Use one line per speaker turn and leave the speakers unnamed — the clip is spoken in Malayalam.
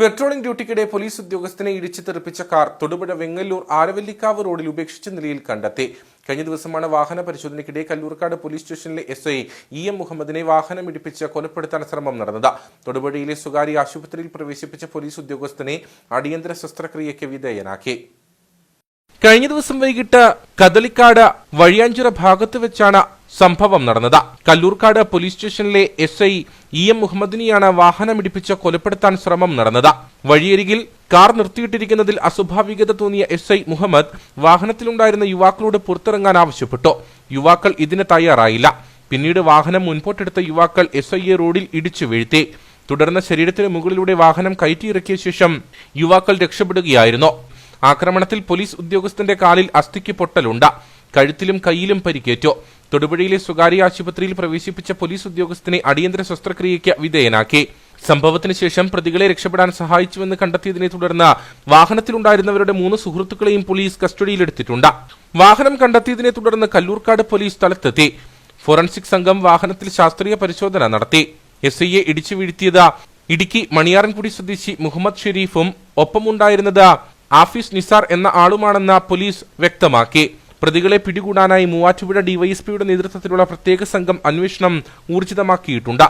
പെട്രോളിംഗ് ഡ്യൂട്ടിക്കിടെ പോലീസ് ഉദ്യോഗസ്ഥനെ ഇടിച്ചു തെറിപ്പിച്ച കാർ തൊടുപുഴ വെങ്ങല്ലൂർ ആരവല്ലിക്കാവ് റോഡിൽ ഉപേക്ഷിച്ച നിലയിൽ കണ്ടെത്തി. കഴിഞ്ഞ ദിവസമാണ് വാഹന പരിശോധനയ്ക്കിടെ കല്ലൂർക്കാട് പോലീസ് സ്റ്റേഷനിലെ എസ് ഐ ഇ എം മുഹമ്മദിനെ വാഹനം ഇടിപ്പിച്ച് കൊലപ്പെടുത്താൻ ശ്രമം നടന്നത്. തൊടുപുഴയിലെ സ്വകാര്യ ആശുപത്രിയിൽ പ്രവേശിപ്പിച്ച പോലീസ് ഉദ്യോഗസ്ഥനെ അടിയന്തര ശസ്ത്രക്രിയയ്ക്ക് വിധേയനാക്കി. കഴിഞ്ഞ ദിവസം വൈകിട്ട് കദളിക്കാട് വഴിയാഞ്ചിറ ഭാഗത്ത് വെച്ചാണ് സംഭവം നടന്നത്. കല്ലൂർക്കാട് പോലീസ് സ്റ്റേഷനിലെ എസ് ഐ ഇ എം മുഹമ്മദിനെയാണ് വാഹനമിടിപ്പിച്ച് കൊലപ്പെടുത്താൻ ശ്രമം നടന്നത്. വഴിയരികിൽ കാർ നിർത്തിയിട്ടിരിക്കുന്നതിൽ അസ്വാഭാവികത തോന്നിയ എസ് ഐ മുഹമ്മദ് വാഹനത്തിലുണ്ടായിരുന്ന യുവാക്കളോട് പുറത്തിറങ്ങാൻ ആവശ്യപ്പെട്ടു. യുവാക്കൾ ഇതിന് തയ്യാറായില്ല. പിന്നീട് വാഹനം മുൻപോട്ടെടുത്ത യുവാക്കൾ എസ് ഐയെ റോഡിൽ ഇടിച്ചു വീഴ്ത്തി. തുടർന്ന് ശരീരത്തിന് മുകളിലൂടെ വാഹനം കയറ്റിയിറക്കിയ ശേഷം യുവാക്കൾ രക്ഷപ്പെടുകയായിരുന്നു. ആക്രമണത്തിൽ പോലീസ് ഉദ്യോഗസ്ഥന്റെ കാലിൽ അസ്ഥിക്ക് പൊട്ടലുണ്ട്. കഴുത്തിലും കൈയിലും പരിക്കേറ്റു. തൊടുപുഴയിലെ സ്വകാര്യ ആശുപത്രിയിൽ പ്രവേശിപ്പിച്ച പോലീസ് ഉദ്യോഗസ്ഥനെ അടിയന്തര ശസ്ത്രക്രിയയ്ക്ക് വിധേയനാക്കി. സംഭവത്തിന് ശേഷം പ്രതികളെ രക്ഷപ്പെടാൻ സഹായിച്ചുവെന്ന് കണ്ടെത്തിയതിനെ തുടർന്ന് വാഹനത്തിലുണ്ടായിരുന്നവരുടെ മൂന്ന് സുഹൃത്തുക്കളെയും പോലീസ് കസ്റ്റഡിയിലെടുത്തിട്ടുണ്ട്. വാഹനം കണ്ടെത്തിയതിനെ തുടർന്ന് കല്ലൂർക്കാട് പോലീസ് സ്ഥലത്തെത്തി. ഫോറൻസിക് സംഘം വാഹനത്തിൽ ശാസ്ത്രീയ പരിശോധന നടത്തി. എസ് ഐയെ ഇടിച്ചു വീഴ്ത്തിയത് ഇടുക്കി മണിയാറൻകുടി സ്വദേശി മുഹമ്മദ് ഷെരീഫും ഒപ്പമുണ്ടായിരുന്നത് ആഫീസ് നിസാർ എന്ന ആളുമാണെന്ന് പോലീസ് വ്യക്തമാക്കി. പ്രതികളെ പിടികൂടാനായി മൂവാറ്റുപുഴ ഡിവൈഎസ്പിയുടെ നേതൃത്വത്തിലുള്ള പ്രത്യേക സംഘം അന്വേഷണം ഊർജിതമാക്കിയിട്ടുണ്ട്.